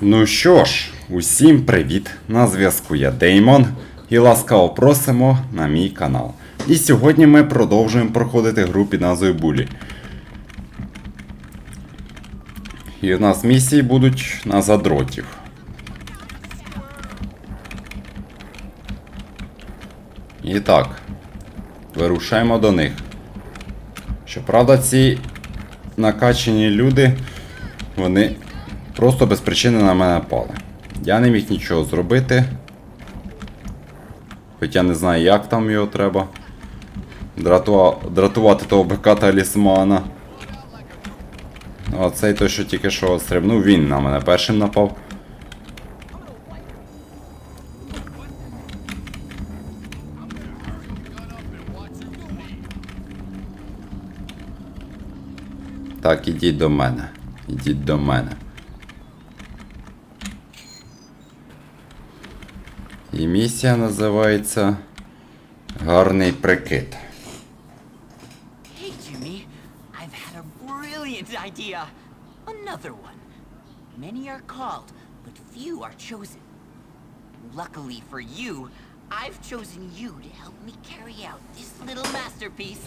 Ну що ж, усім привіт! На зв'язку я Деймон і ласкаво просимо на мій канал. І сьогодні ми продовжуємо проходити гру під назвою Булі. І у нас місії будуть на задротів. І так, вирушаємо до них. Щоправда, ці накачані люди, вони просто без причини на мене напали. Я не міг нічого зробити. Хоча не знаю, як там його треба. Дратува... Дратувати того бика талісмана. А цей той, що тільки що стрибнув, він на мене першим напав. Так, ідіть до мене. Ідіть до мене. І місія називається Гарний прикид. Hey, Jimmy. I've had a brilliant idea. Another one. Many are called, but few are chosen. Luckily for you, I've chosen you to help me carry out this little masterpiece.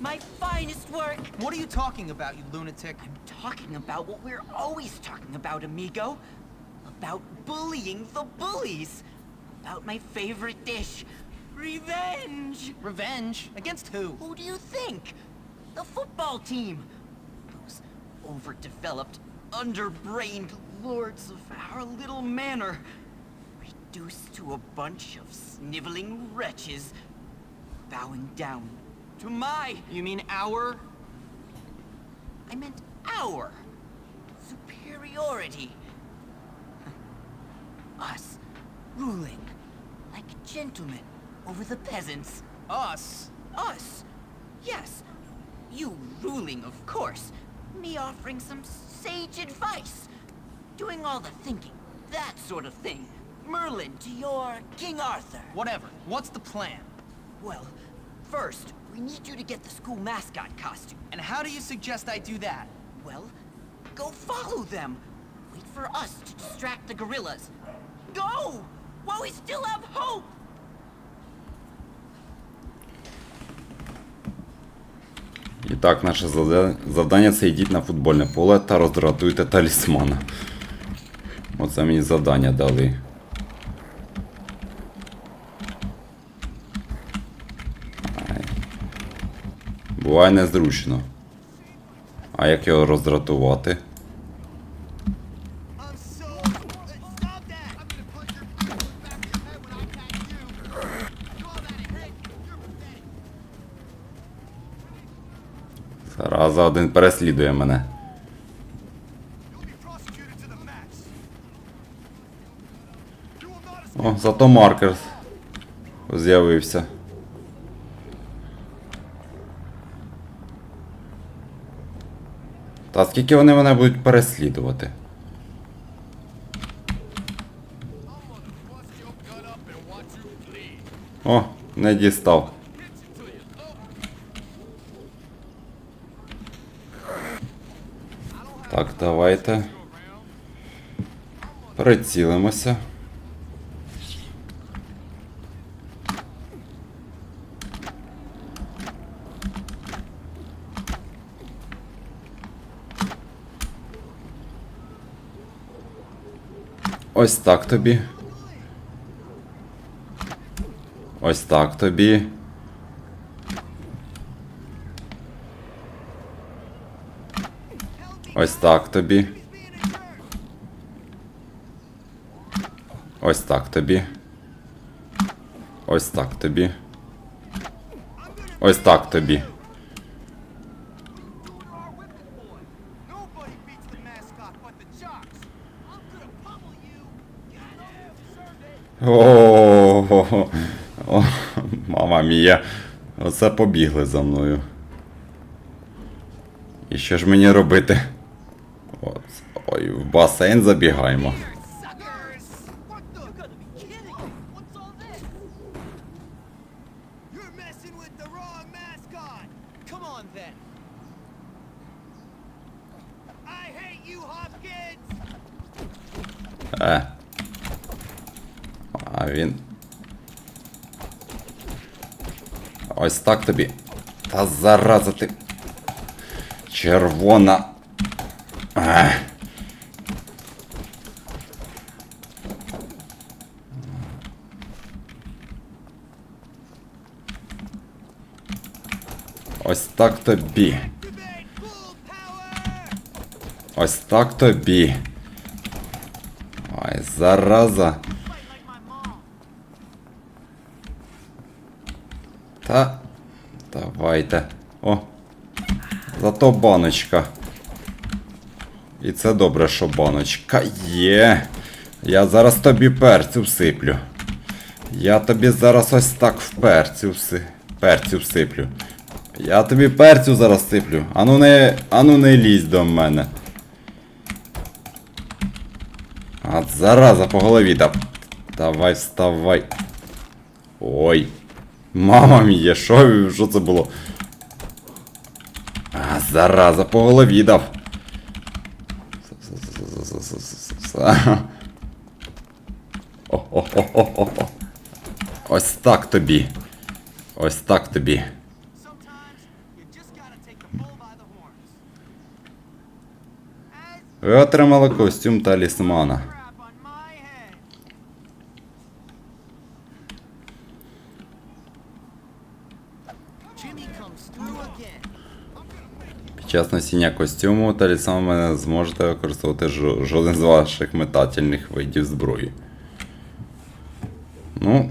My finest work. What are you talking about, you lunatic? I'm talking about what we're always talking about, amigo. About bullying the bullies. About my favorite dish, revenge. Revenge? Against who? Who do you think? The football team. Those overdeveloped, underbrained lords of our little manor. Reduced to a bunch of sniveling wretches. Bowing down to my... You mean our? I meant our superiority. Us ruling like gentlemen over the peasants. Us? Us! Yes. You ruling, of course. Me offering some sage advice. Doing all the thinking. That sort of thing. Merlin to your King Arthur. Whatever. What's the plan? Well, first, we need you to get the school mascot costume. And how do you suggest I do that? Well, go follow them. Wait for us to distract the gorillas. Go! While we still have hope! І так, наше завда- завдання це йдіть на футбольне поле та роздратуйте талісмана. Оце мені завдання дали. Буває незручно. А як його роздратувати? Зараза один переслідує мене. О, зато маркер з'явився. Та скільки вони мене будуть переслідувати? О, не дістав. Так, давайте. Прицілимося. Ось так тобі. Ось так тобі. Ось так тобі. Ось так тобі. Ось так тобі. Ось так тобі. О, мама мія. Оце побігли за мною. І що ж мені робити? Ой, в басейн забігаємо. Е. А так тобі. Та зараза ти. Червона. Е. Ось так тобі. Ось так тобі. Ой, зараза. Та. Давайте. О. Зато баночка. І це добре, що баночка є. Я зараз тобі перцю всиплю. Я тобі зараз ось так в перцю всиплю. Я тобі перцю зараз сиплю. Ану не. Ану не лізь до мене. А зараза по голові дав. Давай, вставай. Ой. Мама мія, що, що це було? А, зараза, по голові дав. О-о-о-о-о. Ось так тобі. Ось так тобі. Ви отримали костюм талісмана. Під час носіння костюму талісмана ви не зможете використовувати жоден з ваших метательних видів зброї. Ну,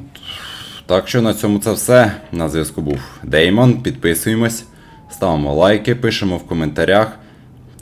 так що на цьому це все. На зв'язку був Деймон. Підписуємось, ставимо лайки, пишемо в коментарях.